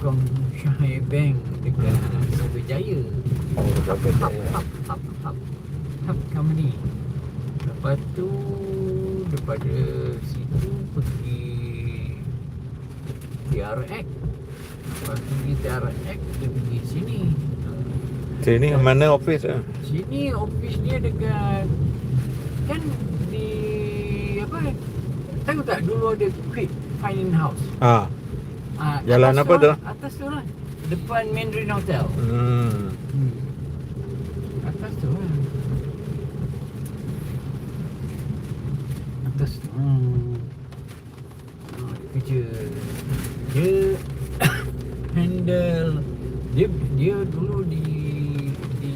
Kong Shanghai Bank dekat. Oh, saya. hub, hub, hub, hub company. Lepas tu daripada situ pergi TRX. Lepas tu pergi TRX dia pergi sini. Sini mana office ah? Sini office dia dekat kan di apa tahu tak dulu ada quick finding house. Ah. Ah, Jalan atas apa tu? Atas tu lah. Depan Mandarin Hotel. Hmm. Hmm. Atas tu lah. Atas tu. Hmm. Oh, dia kerja. Dia handle dia dia dulu di di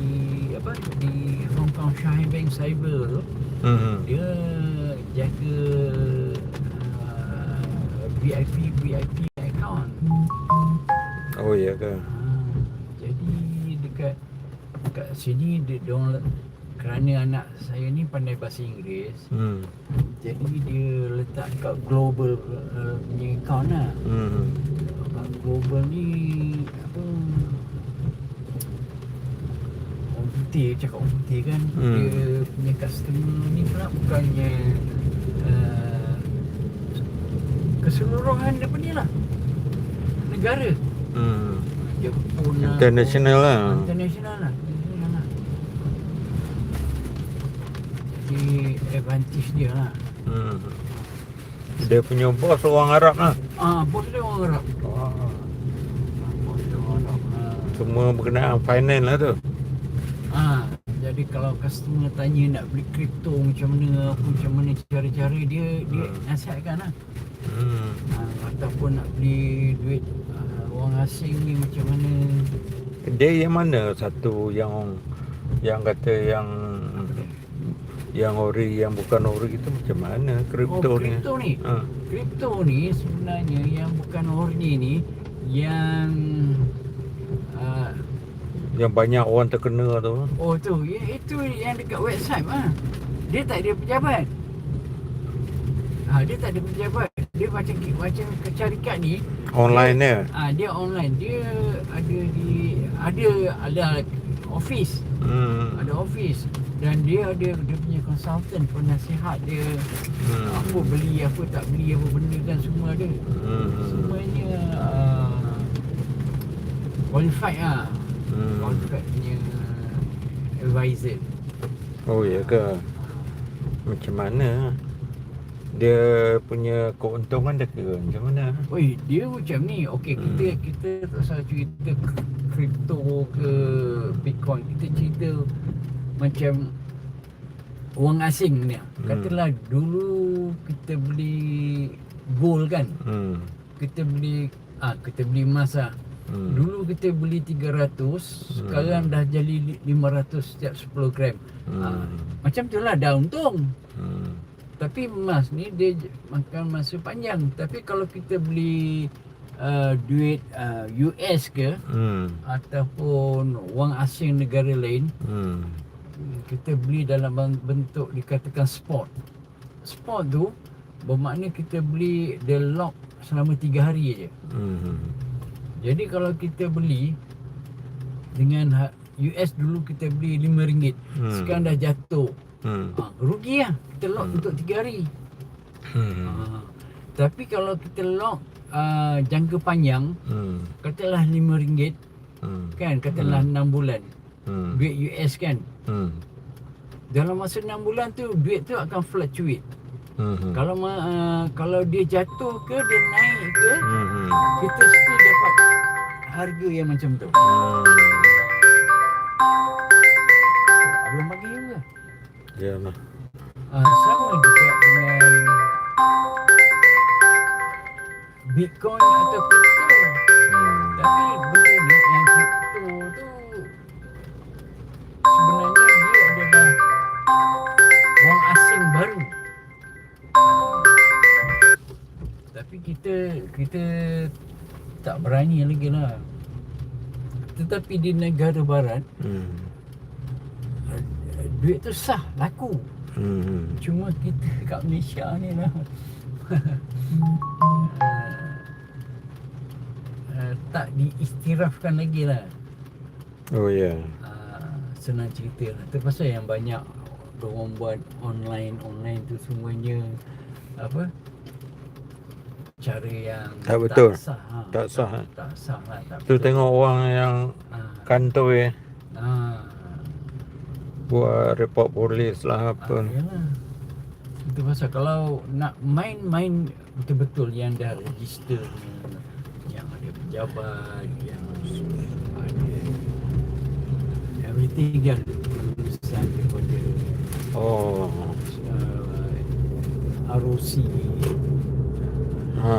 apa di Hong Kong Shanghai Bank Cyber tu Hmm. dia jaga uh, VIP VIP account. Oh ya ke? Ha, jadi dekat dekat sini dia orang kerana anak saya ni pandai bahasa Inggeris Hmm. jadi dia letak dekat global uh, punya account lah Hmm. Kat global ni apa orang putih cakap orang putih kan Hmm. dia punya customer ni pula bukannya uh, keseluruhan dia punya lah negara Hmm. Jepun lah International lah. International lah lah Jadi advantage dia lah Hmm. Dia punya bos orang Arab lah. Ah, bos dia orang Arab. Ah, Bos dia orang Arab ah. Semua berkenaan finance lah tu. Ah, jadi kalau customer tanya nak beli kripto macam mana, apa macam mana cara-cara dia dia Hmm. nasihatkan lah. Hmm. Ah, ataupun nak beli duit ah, orang asing ni macam mana. Dia yang mana satu yang yang kata yang yang ori yang bukan ori itu macam mana kripto oh, ni? kripto ni. Ha. Kripto ni sebenarnya yang bukan orni ni yang ah, Yang banyak orang terkena tu. oh tu itu yang dekat website ah. Dia tak ada pejabat. Ah, dia tak ada pejabat. Dia macam macam kecarikat ni Online dia. Ah dia online. Dia ada di ada ada office, Hmm. ada office dan dia ada dia punya consultant penasihat dia Hmm. apa beli apa tak beli apa benda kan semua ada. Hmm. Semuanya uh, qualified ah. Hmm. Qualified punya advisor. Oh ya ke? Macam mana? Dia punya keuntungan dia kira macam mana? Oi, dia macam ni. Okey, Hmm. kita kita tak usah cerita kripto ke Bitcoin. Kita cerita macam wang asing ni. Katalah dulu kita beli gold kan. Hmm. Kita beli ah kita beli emas lah. Hmm. Dulu kita beli 300, sekarang dah jadi li- 500 setiap 10 gram. Ah, Hmm. macam tu lah dah untung. Hmm. Tapi emas ni dia makan masa panjang. Tapi kalau kita beli uh, duit uh, US ke Hmm. ataupun wang asing negara lain, Hmm. kita beli dalam ben- bentuk dikatakan spot. Spot tu bermakna kita beli the lock selama 3 hari aja. Hmm. Jadi kalau kita beli dengan ha- US dulu kita beli RM5, Hmm. sekarang dah jatuh. Hmm. Ha, rugi lah kita lock Hmm. untuk 3 hari. Hmm. Ha. Tapi kalau kita lock uh, jangka panjang, Hmm. katalah RM5 Hmm. kan, katalah 6 bulan. Hmm. Duit US kan. Hmm. Dalam masa 6 bulan tu duit tu akan fluctuate. Hmm. Kalau ma- uh, kalau dia jatuh ke dia naik ke, Hmm. kita still dapat harga yang macam tu. Hmm. Ya lah. Uh, sama juga dengan Bitcoin atau crypto. Hmm. Tapi benda ni yang crypto tu sebenarnya dia adalah wang asing baru. Tapi kita kita tak berani lagi lah. Tetapi di negara barat Hmm. Eh, duit tu sah laku. Hmm. Cuma kita kat Malaysia ni lah uh, uh, tak diistirafkan lagi lah Oh ya. uh, senang cerita lah tu pasal yang banyak orang buat online online tu semuanya apa cara yang Tak betul. sah ha. Tak sah, eh? tak sah lah tak Tu tengok orang yang ha. kantoi ha. Buat report polis lah Ah, apa. yalah. Itu pasal kalau nak main-main betul-betul yang dah register ni, yang ada pejabat, yang ada everything yang urusan daripada Oh. uh, ROC Ha.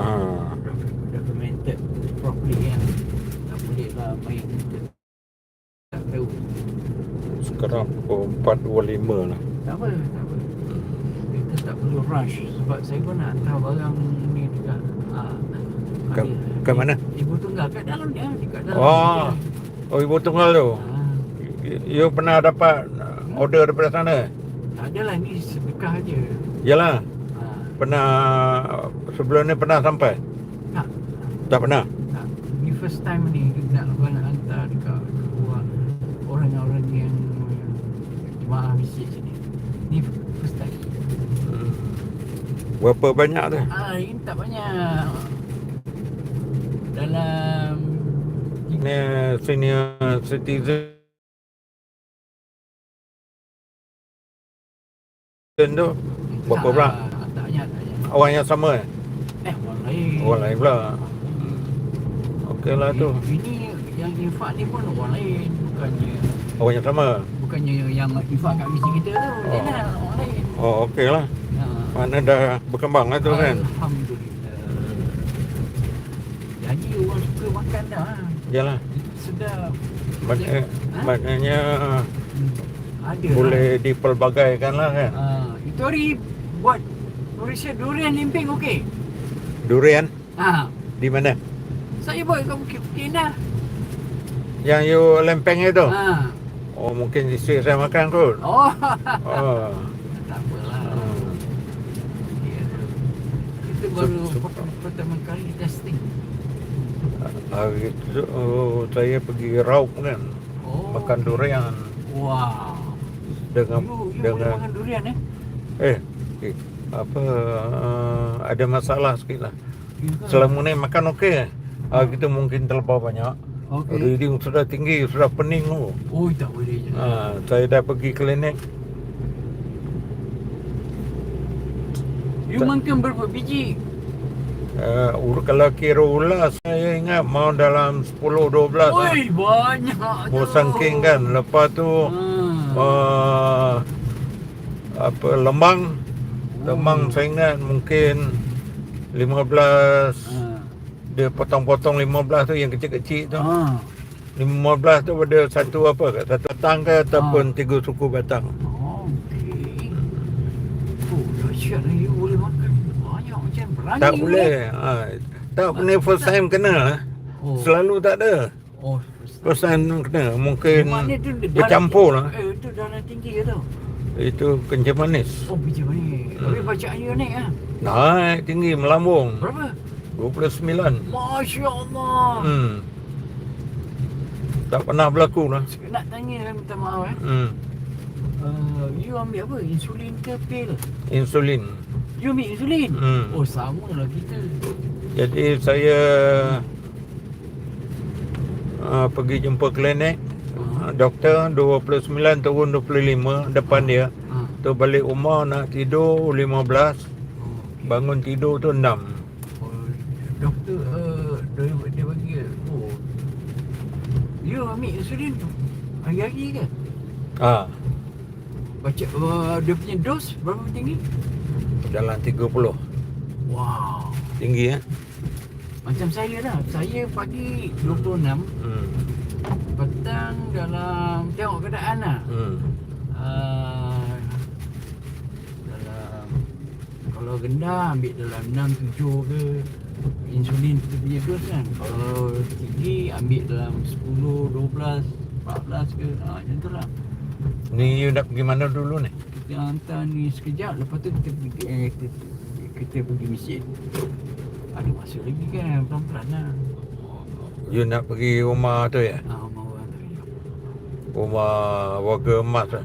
documented properly kan tak boleh lah main Sekarang pukul 4.25 lah. Tak apa, tak apa. Kita tak perlu rush sebab saya pun nak tahu barang ni dekat ah, Kat- ada- kat mana? Ibu tunggal kat dalam dia, dekat dalam. Oh. Oh ibu tunggal tu. Ah, You pernah dapat order daripada sana? tak adalah ni sedekah aja. Yalah. Ah, Pernah sebelum ni pernah sampai? tak, Tak pernah. tak. Ni first time ni nak nak hantar dekat keluar orang-orang yang jemaah masjid sini. Ni first time. Hmm. Berapa banyak tu? Ah, ini tak banyak. Dalam Ni senior citizen tu Berapa tak, pula? Tak banyak, tak banyak. orang yang sama eh? Eh, orang lain. Orang lain pula. Okey lah tu. Ini yang infak ni pun orang lain. Bukannya Orang yang sama. Bukannya yang infak kat misi kita tu. Oh. Dia lah orang lain. Oh okey lah. Ha. Mana dah berkembang lah tu kan. Alhamdulillah. Jadi orang suka makan dah. ha. Yalah. Sedap. Mak- Ha? maknanya Hmm. Ada boleh dipelbagaikan lah kan. lah. Ha. Itu hari buat Malaysia durian limping okey. Durian Ha. di mana? Saya buat kat Bukit Pindah. Yang you lempeng itu? Ha. Oh mungkin isteri saya makan kot. Oh. Oh. tak apalah. Hmm. Ya. Kita baru So- pertama kali testing. Hari itu oh, saya pergi Raup kan. Oh. Makan durian Wow. dengan You, you dengan makan durian eh? eh, eh apa uh, ada masalah sikit lah. You ke? Selama ni makan okey. Ah kita mungkin terlampau banyak. Okey. Reading sudah tinggi, sudah pening tu. Oh, tak boleh je. Ha, saya dah pergi klinik. You tak- makan berapa biji? Uh, kalau kira ulas saya ingat mau dalam 10 12 lah. Oi, banyak tu. Mau sangking kan. Lepas tu Ha. uh, apa lemang lemang Oh. saya ingat mungkin 15 Ha. Dia potong-potong 15 tu yang kecil-kecil tu. Ha. 15 tu pada satu apa ke? Satu batang ke ataupun Ah. tiga suku batang. Okey. Oh, dahsyat lah. You boleh makan banyak macam berani. Tak boleh. Ha, tak boleh first time kena. lah. Oh. Selalu tak ada. Oh, First time kena. Mungkin Maknanya tu darah bercampur lah. Eh, itu darah tinggi ke tu? Itu kencing manis. Oh, biji manis. Tapi Hmm. bacaan you naik ah. Naik tinggi melambung. Berapa? 29. Masya Allah. Hmm. Tak pernah berlaku lah. Nak tanya lah minta maaf eh. Hmm. Uh, you ambil apa? Insulin ke pil? Insulin. You ambil insulin? Hmm. Oh, sama lah kita. Jadi saya uh, pergi jumpa klinik. Uh, doktor 29 turun 25 depan dia. Ha. Tu balik rumah nak tidur 15. Oh, okay. Bangun tidur tu 6. Oh, doktor uh, dia, dia bagi oh. You ambil insulin tu hari-hari ke? Ha, Baca uh, dia punya dos berapa tinggi? dalam 30. Wow. Tinggi eh? Macam saya lah. Saya pagi 26, Hmm. petang dalam tengok keadaan lah. Hmm. Uh, dalam kalau rendah ambil dalam 6 7 ke insulin kita punya dos kan. Kalau tinggi ambil dalam 10 12 14 ke. Ha, macam tu lah. Ni you nak pergi mana dulu ni? Kita hantar ni sekejap lepas tu kita pergi eh, kita, kita pergi masjid. Ada masa lagi kan pelan-pelan lah. You nak pergi rumah tu ya? Ah, rumah orang tu. ya. Rumah warga emas tu. Ah,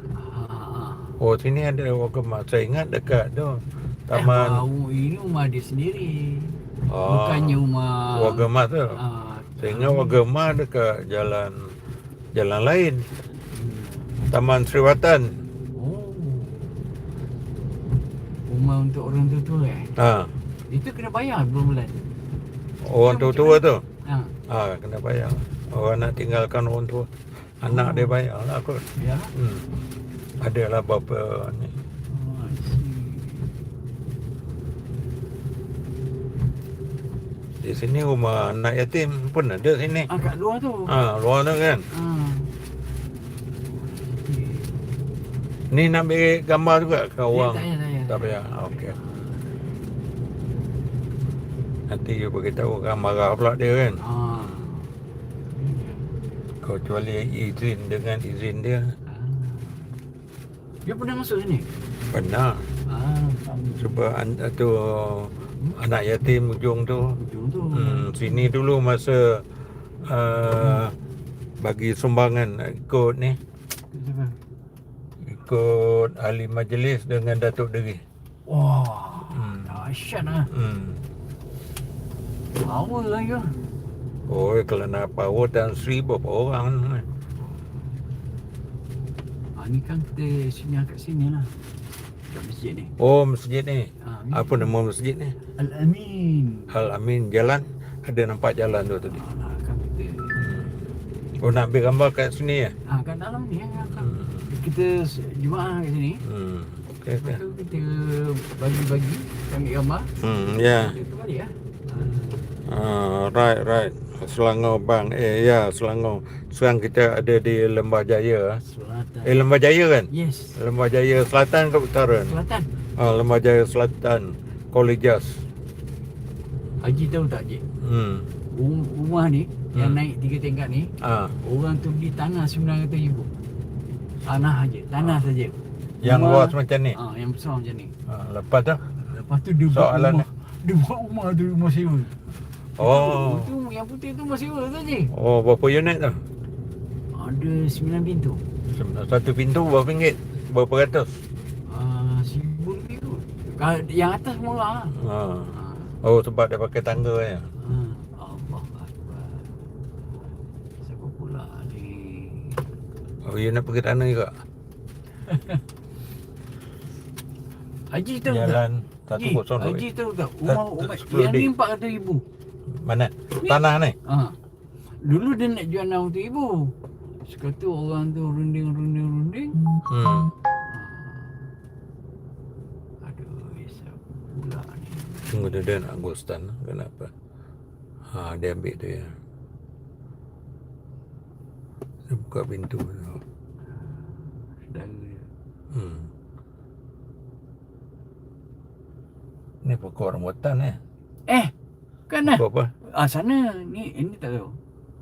ah. Oh sini ada warga emas. Saya ingat dekat tu. Eh, Taman bau, ini rumah dia sendiri. Ah, Bukannya rumah warga emas tu. Ah, Saya ingat warga emas dekat jalan jalan lain. hmm. Taman Sriwatan. Oh. Rumah untuk orang tua-tua eh. Ha. Itu kena bayar bulan-bulan. Orang Macam tua-tua mana? tu. Ha. Ha, kena bayar. Orang nak tinggalkan orang tua. Anak Oh. dia bayar lah kot. Ya. Hmm. Adalah berapa ni. Oh. Di sini rumah anak yatim pun ada sini. Ah, kat luar tu. Ha, luar tu kan. Ha. Okey. Ni nak ambil gambar juga ke orang? tak payah, tak payah. Tak payah. Ah, Okey. Nanti you beritahu kan marah pula dia kan. Ha. Kecuali izin dengan izin dia. Ah. Dia pernah masuk sini? Pernah. Ah, Sebab an- tu anak yatim ujung tu. Ujung tu. Hmm, sini dulu masa uh, bagi sumbangan ikut ni. Ikut ahli majlis dengan Datuk Deri. Wah, Hmm. dahsyat lah. Hmm. Power lah ya. Oh, kalau nak power dan Sri berapa orang? Ha, ni kan kita singgah kat sini lah. Kat masjid ni. Oh, masjid ni. Ha, ni. Apa nama masjid ni? Al-Amin. Al Amin Jalan. Ada nampak jalan tu tadi. Ha, lah, kan kita. Oh, nak ambil gambar kat sini ya? Ha, kat dalam ni kan. kan. Hmm. Kita s- jemaah kat sini. Hmm. Lepas tu kita bagi-bagi. Ambil gambar. Hmm, ya. Kita balik lah. Ah, right, right. Selangor bang. Eh, ya, Selangor. Sekarang kita ada di Lembah Jaya. Selatan. Eh, Lembah Jaya kan? Yes. Lembah Jaya Selatan ke Utara? Selatan. Ah, Lembah Jaya Selatan. Colleges. Haji tahu tak Cik? Hmm. Rum- Rumah ni yang Hmm. naik tiga tingkat ni Ah, Orang tu beli tanah sembilan ratus ribu Tanah aja, tanah saja. yang Rumah- luas macam ni. Ah, yang besar macam ni. Ah, lepas tu? Lepas tu dia buat rumah. Dia buat rumah tu rumah sewa. Oh. Itu yang putih tu rumah sewa tu je. Oh, berapa unit tu? Ada sembilan pintu. Satu pintu berapa ringgit? Berapa ratus? Ah, seribu lebih tu. Ka- Yang atas murah lah. Ah. Ah, Oh, sebab dia pakai tangga ya. ah, Allah Akbar. Siapa pula ni? Oh, you nak pergi sana juga? Haji tahu tak? Jalan satu Haji, kosong Haji tahu tak? Tak- Rumah tak umat yang ni dik. empat ratus ribu. Mana? Tanah ni? Ha. Dulu dia nak jual enam ratus ribu. Sekata orang tu runding, runding, runding. Hmm. Ha. Aduh, hisap pula ni. Tunggu dia, dia nak Agustan. Kenapa? Ha, dia ambil tu ya. Dia buka pintu tu. Saudara dia. Hmm. Ni pokok rambutan eh. Eh, kan lah. Pokok apa? Ah, sana. Ni, ini tak tahu.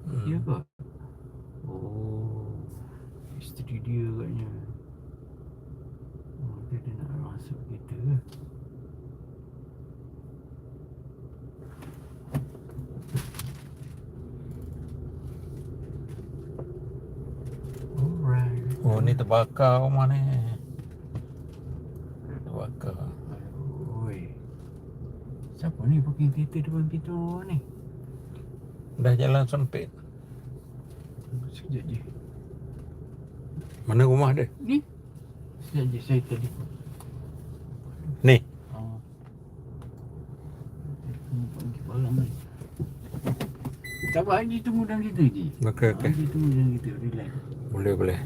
Hmm. Ya ke? Oh. Isteri dia katnya. Oh, dia, dia nak masuk kita ke? Alright. Oh, ni terbakar rumah ni. Terbakar. Oi. Siapa ni parking kereta depan pintu ni? Dah jalan sempit. Sekejap je. Mana rumah dia? Ni? Sekejap je saya tadi. Ni. Oh. Tak apa, Haji tunggu dalam kita je. Okey, okey. Haji tunggu dalam kita, relax. Boleh, boleh.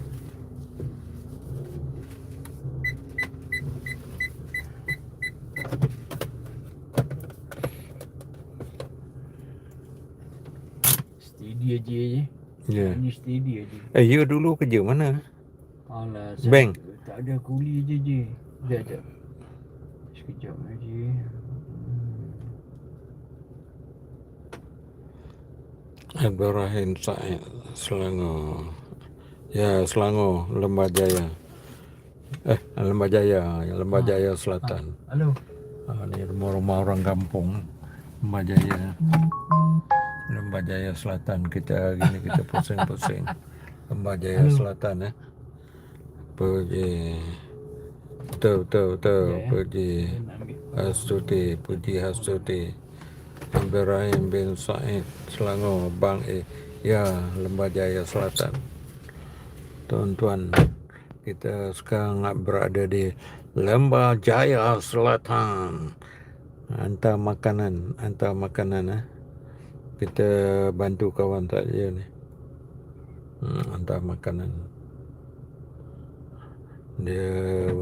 Steady aja je. Ya. Ini steady aja. Eh, you dulu kerja mana? Alah, Bank? Tak ada kuli je je. Sekejap, sekejap. Sekejap aja. Hmm. Ibrahim Said Selangor. Ya, Selangor, Lembah Jaya. Eh, Lembah Jaya, Lembah Ah. Jaya Selatan. Halo. Ah, ni rumah-rumah orang kampung. Lembah Jaya. Lembah Jaya Selatan kita hari ni kita pusing-pusing. Lembah Jaya. Selatan eh. Puji. Betul betul betul Ya, ya. puji. Nak. Hastuti, puji Hastuti. Ibrahim bin Said Selangor Bang E. Ya, Lembah Jaya Selatan. Tuan-tuan, kita sekarang berada di Lembah Jaya Selatan. Hantar makanan, hantar makanan eh. Kita bantu kawan saja ni. Hmm, hantar makanan. Dia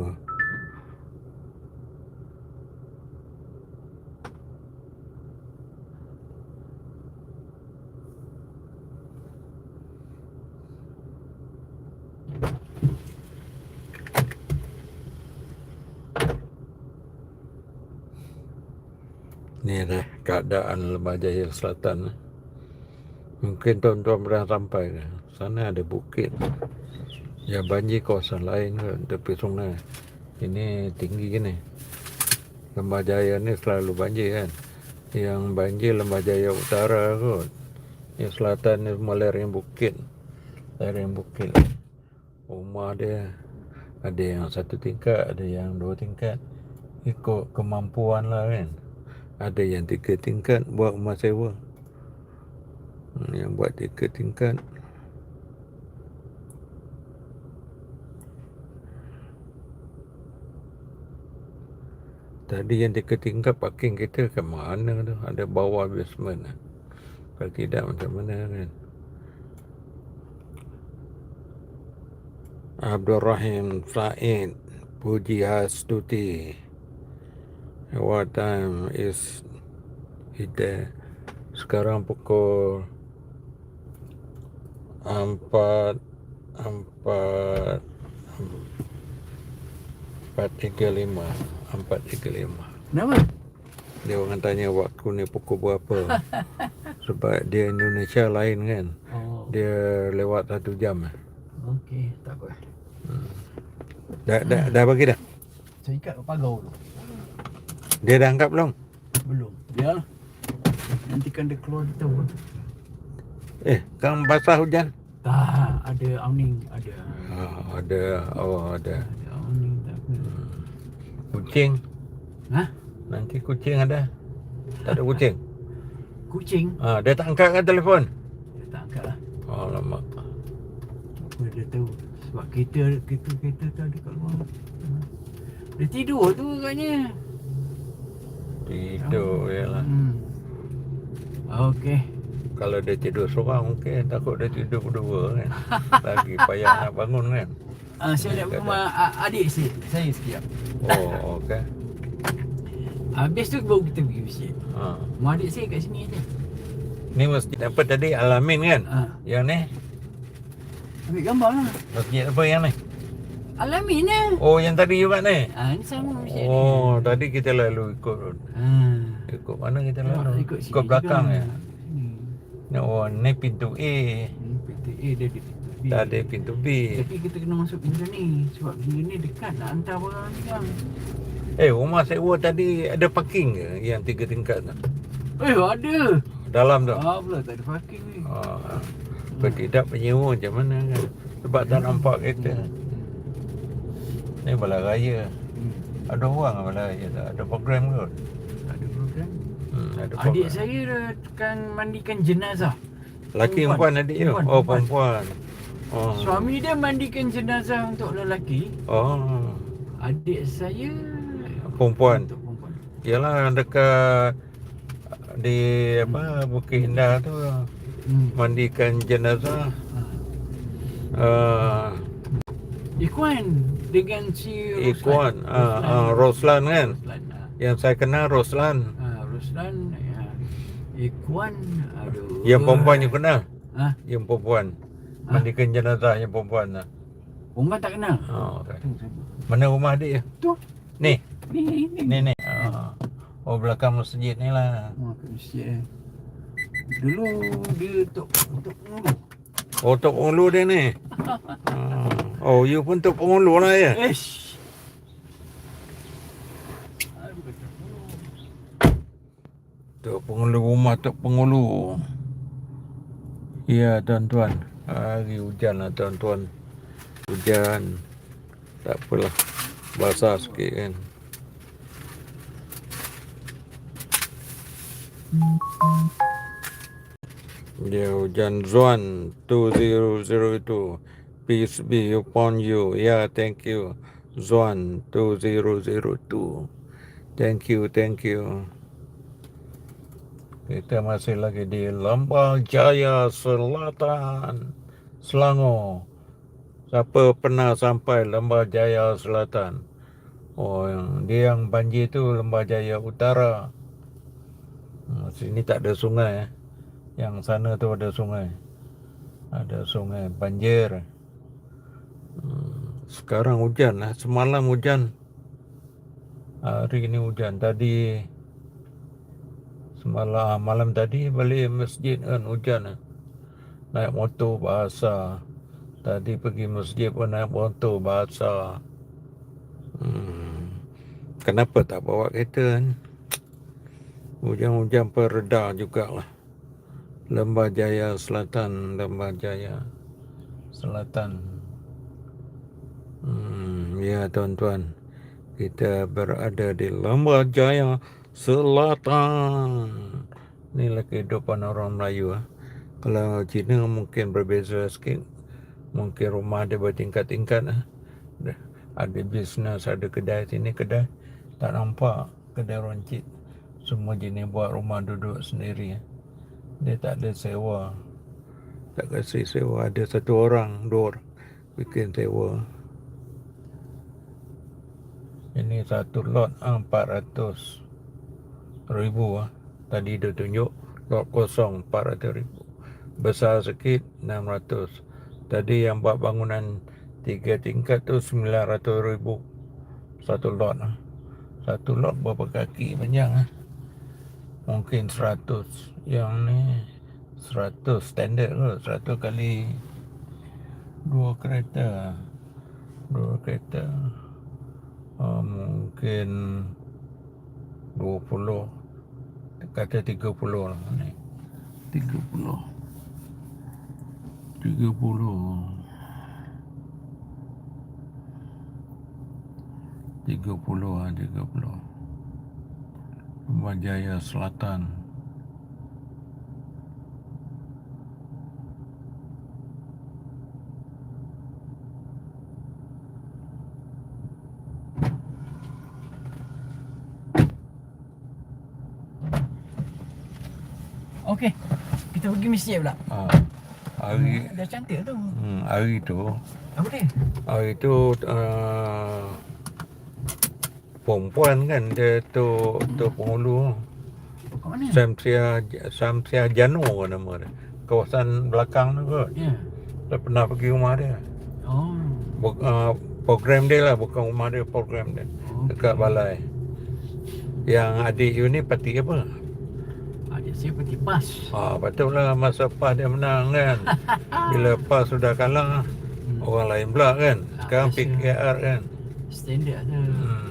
Ni dah keadaan Lembah Jaya Selatan. Mungkin tuan-tuan pernah sampai ke. Sana ada bukit. Ya banjir kawasan lain ke tepi sungai. Ini tinggi gini. Lembah Jaya ni selalu banjir kan. Yang banjir Lembah Jaya Utara kot. Yang selatan ni semua lereng bukit. Lereng bukit. Rumah dia ada yang satu tingkat, ada yang dua tingkat. Ikut kemampuan lah kan. Ada yang tiga tingkat buat rumah sewa. Hmm, Yang buat tiga tingkat. Tadi yang tiga tingkat parking kita ke mana tu? Ada bawah basement. lah. Kalau tidak macam mana kan? Abdul Rahim Said Puji Hastuti What time is it there? Sekarang pukul empat empat empat tiga lima empat tiga lima. Kenapa? Dia orang tanya waktu ni pukul berapa Sebab dia Indonesia lain kan Oh, Dia lewat satu jam okey. Tak apa. Dah, dah, dah bagi dah? Saya ikat pagar dulu. Dia dah angkat belum? Belum. Biar. Nanti kan dia keluar kita tahu. Eh, kang basah hujan? Tak, ada awning, ada. Oh, ada, oh ada Ada awning tak apa. Kucing Hah? Nanti kucing ada Tak ada kucing? Kucing? Ha, dia tak angkat kan telefon? Dia tak angkat lah. Alamak Apa dia tahu. Sebab kereta, kereta, kereta tu ada kat luar. Hmm. Dia tidur tu agaknya. Tidur je lah Hmm. Okey. Kalau dia tidur seorang mungkin takut dia tidur berdua kan Lagi payah nak bangun kan Ah, saya nak rumah adik saya, saya sekejap. Oh, okey Habis tu baru kita pergi masjid. ha. Rumah adik saya kat sini je. Ni masjid apa tadi? Alamin kan? Ah, Yang ni? ambil gambar lah. Masjid apa yang ni? Alamin lah. Oh, yang tadi juga ni? Ah, ni sama masjid ni. Oh, tadi kita lalu ikut Ah. Ikut mana kita lalu? ikut sini Ikut belakang ya? Sini. Oh, ni pintu A Hmm, pintu A dia di pintu B. Tak ada pintu B Tapi kita kena masuk pintu ni sebab pintu ni dekat nak hantar barang ni. Eh, rumah sewa tadi ada parking ke? Yang tiga tingkat tu? Eh ada. Dalam tu? Ah pula tak ada parking ni. Ah, Kalau tidak penyewa macam mana kan? Sebab tak nampak kereta Hmm. Ni balai raya Hmm. Ada orang ke balai raya tak? Ada program kot? Ada program. Hmm, ada Adik program. saya dah kan mandikan jenazah. Laki perempuan. perempuan adik? Perempuan, Oh, perempuan. Oh. Suami dia mandikan jenazah untuk lelaki. Oh, Adik saya perempuan untuk perempuan. Yalah dekat di apa Bukit Indah tu Hmm. mandikan jenazah Ah. uh, Ikuan dengan si Ikuan uh, uh, Roslan kan Roslan. ah. yang saya kenal Roslan Ah, Roslan ya. Ikuan aduh. yang perempuan you kenal Ah, yang perempuan Ah. mandikan jenazah yang perempuan tu. perempuan tak kenal. Oh, okay. Mana rumah adik Tu. ni Ni ni. ni ni oh. oh belakang masjid ni lah Oh, masjid eh. Dulu dia untuk untuk pengulu. oh tok pengulu dia ni oh you pun tok pengulu lah ya Ish. Kata pengulu. tok rumah tok pengulu Ya tuan-tuan, hari hujan lah tuan-tuan. Hujan. Tak apalah. Basah sikit kan. Ya hujan Zuan 2002. Peace be upon you. Ya thank you. Zuan 2002. Thank you, thank you. Kita masih lagi di Lembah Jaya Selatan, Selangor. Siapa pernah sampai Lembah Jaya Selatan? Oh, yang dia yang banjir tu Lembah Jaya Utara. Hmm, sini tak ada sungai. eh. Yang sana tu ada sungai. Ada sungai banjir. Sekarang hujan lah. Semalam hujan. Hari ini hujan. Tadi semalam malam tadi balik masjid kan hujan lah. Naik motor basah. Tadi pergi masjid pun naik motor basah. Hmm. Kenapa tak bawa kereta kan? Hujan-hujan pereda jugalah. Lembah Jaya Selatan, Lembah Jaya Selatan. Hmm, ya tuan-tuan, kita berada di Lembah Jaya Selatan. Inilah kehidupan orang Melayu. ah. Kalau Cina mungkin berbeza sikit. Mungkin rumah dia bertingkat-tingkat. Dah, Ada bisnes, ada kedai sini kedai. Tak nampak kedai roncit. Semua jenis buat rumah duduk sendiri. ah. Dia tak ada sewa. Tak kasih sewa. Ada satu orang, dua orang bikin sewa. Ini satu lot ah, 400 ribu ah. Tadi dia tunjuk lot kosong 400 ribu. Besar sikit 600. Tadi yang buat bangunan tiga tingkat tu 900 ribu. Satu lot ah. Satu lot berapa kaki panjang ah. Mungkin 100. Yang ni 100 standard kot. 100 kali dua kereta. Dua kereta. Uh, mungkin 20 kata 30 lah ni 30 30 30 ah 30 Rumah Selatan Okey. Kita pergi masjid pula. ah, hari Dah cantik tu. hmm, hari tu Apa dia? hari tu uh, perempuan kan dia tu tu penghulu Kat mana? Samsia Samsia Jano nama dia. Kawasan belakang tu kot. Ya. Saya pernah pergi rumah dia. Oh. Buk, uh, program dia lah bukan rumah dia program dia oh. dekat balai. Yang adik you ni parti apa? Adik saya pergi pas. Ah, patutlah masa PAS dia menang kan. Bila PAS sudah kalah Hmm. orang lain pula kan. Sekarang biasa. PKR kan. Standard tu. Hmm.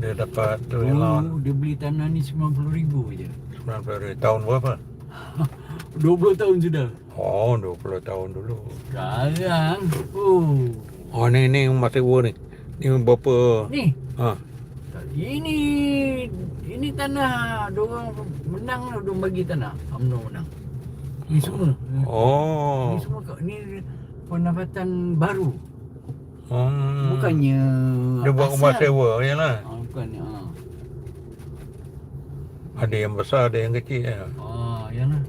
Dia dapat tu oh. lawan dia beli tanah ni RM90,000 je. 90 tahun berapa? 20 tahun sudah. Oh, 20 tahun dulu. Sekarang. Oh. Oh, ni ni rumah sewa ni. Ni berapa? Ni. Ha. Ini ini tanah diorang menang diorang bagi tanah. UMNO menang. Ni semua. Oh. Ni semua kat ni pendapatan baru. Hmm. Bukannya Dia buat rumah sewa je lah. Ah, bukannya. Ah, Ada yang besar, ada yang kecil. Ya. ah yalah.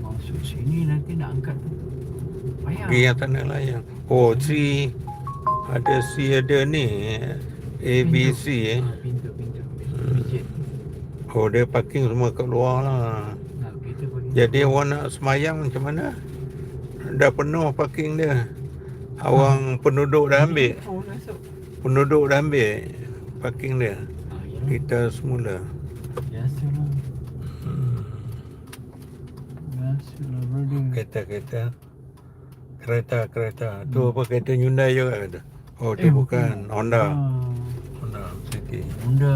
Masuk sini nanti nak angkat tu. Payah. Pergi yang tanah layan. Oh, C. Ada C, ada ni. A, B, Pintu. C eh. Ah, pintu pintu. Pintu masjid. Oh, dia parking semua kat luar lah. Pergi. Jadi orang nak semayang macam mana? Dah penuh parking dia. Awang penduduk dah ambil. Penduduk dah ambil parking dia. Ah, yalah. Kita semula. Biasalah brother. Kereta-kereta. Kereta-kereta. Tu apa kereta Hyundai juga kata. Oh, dia eh, bukan okay. Honda. Ah. Honda Okay. Honda.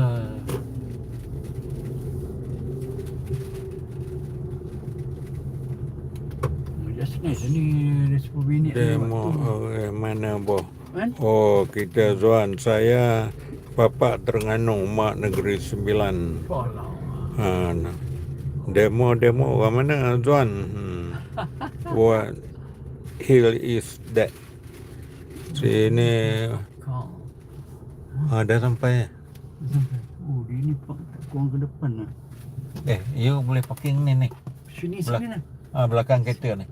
Oh, just nice ni 10 minit Demo. Oh, eh, mana boh? Huh? Oh, kita Zuan. Saya Bapak Terengganu, Mak Negeri Sembilan. Oh, ha, no. Demo-demo orang mana Zuan? Hmm. What hill is that? Sini Kau. ha, dah sampai. Sampai. Oh, dia ni pak kurang ke depan lah. Eh, you boleh parking ni ni. Sini, Belah- sini lah. Ha, belakang kereta ni.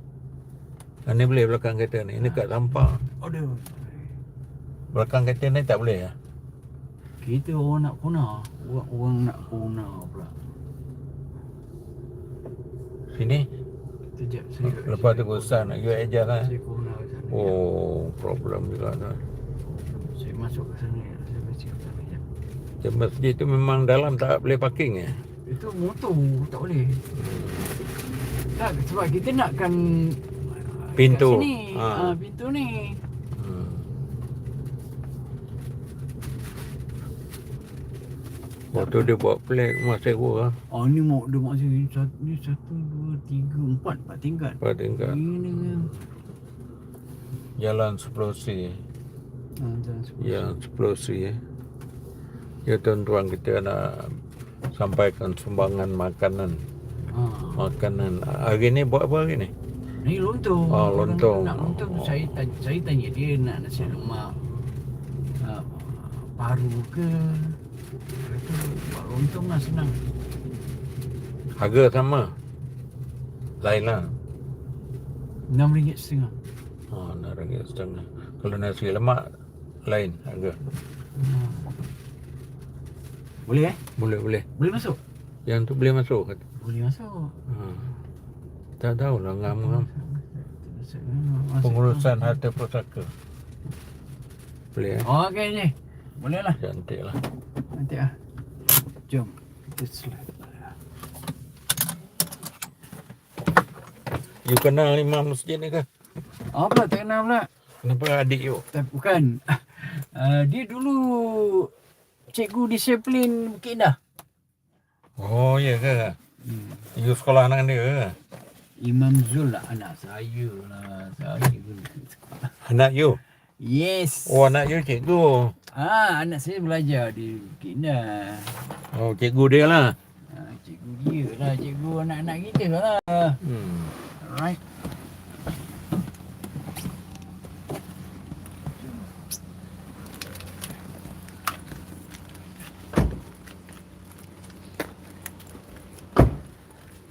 Ha, ni boleh belakang kereta ni. Ini kat sampah. Aduh. Belakang kereta ni tak boleh ya? Kita orang nak punah. Orang, orang nak punah pula. Sini. Sekejap. Saya, Lepas tu urusan nak you adjust lah. Saya sana. Oh, problem juga tu. Saya masuk ke sana. Saya masih ke sana. sekejap. Macam masjid tu memang dalam tak boleh parking ya? Itu motor tak boleh. Tak sebab kita nakkan Pintu. Kat sini. Ha. Ha. pintu ni. Hmm. Waktu dia buat flag rumah sewa. Oh ni mau dia maksud ni satu, ni satu, dua, tiga, empat, empat tingkat. Pada tingkat Ini kan. Jalan Seplosi. Ha. Jalan Seplosi eh. Ya tuan-tuan kita nak sampaikan sumbangan makanan. Ha. Makanan. Hari ni buat apa hari ni? Ni lontong. Oh, lontong. Nak lontong. Oh. Saya, tanya, saya tanya dia nak nasi lemak. Uh, paru ke. Kata buat lontong lah senang. Harga sama. Lain lah. RM6 Oh, nak ringgit setengah. Kalau nasi lemak, lain harga. Ha. Boleh eh? Boleh, boleh. Boleh masuk? Yang tu boleh masuk. kata. Boleh masuk. Ha. Tak tahulah ngam-ngam. Masuk, masuk. Pengurusan harta pusaka. Boleh eh? Oh, okey ni. Boleh lah. Cantik lah. Nanti ah. Jom. Kita slide. You kenal imam masjid ni ke? Pula tak kenal pula. Kenapa adik you? Tak, bukan. Uh, dia dulu cikgu disiplin Bukit Indah. Oh, ya ke? Hmm. You sekolah anak dia ke? Imam Zul lah anak saya lah. Saya pun sekolah. Anak you? Yes. Oh, anak you cikgu. Ah, anak saya belajar di Bukit Indah. Oh, cikgu dia lah. Ah, cikgu dia lah. Cikgu anak-anak kita lah. Hmm. Alright.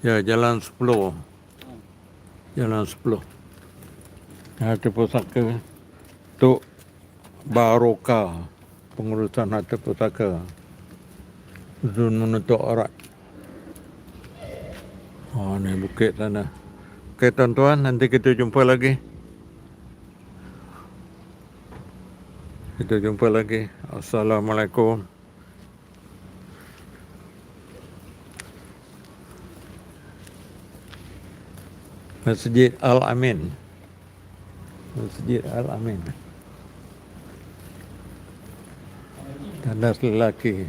Ya, jalan 10. Jalan 10. Harta pusaka. Tok Baroka. Pengurusan harta pusaka. Zun menutup erat. Oh, ni bukit sana. Okey, tuan-tuan. Nanti kita jumpa lagi. Kita jumpa lagi. Assalamualaikum. Masjid Al-Amin. Masjid Al-Amin. Tandas lelaki.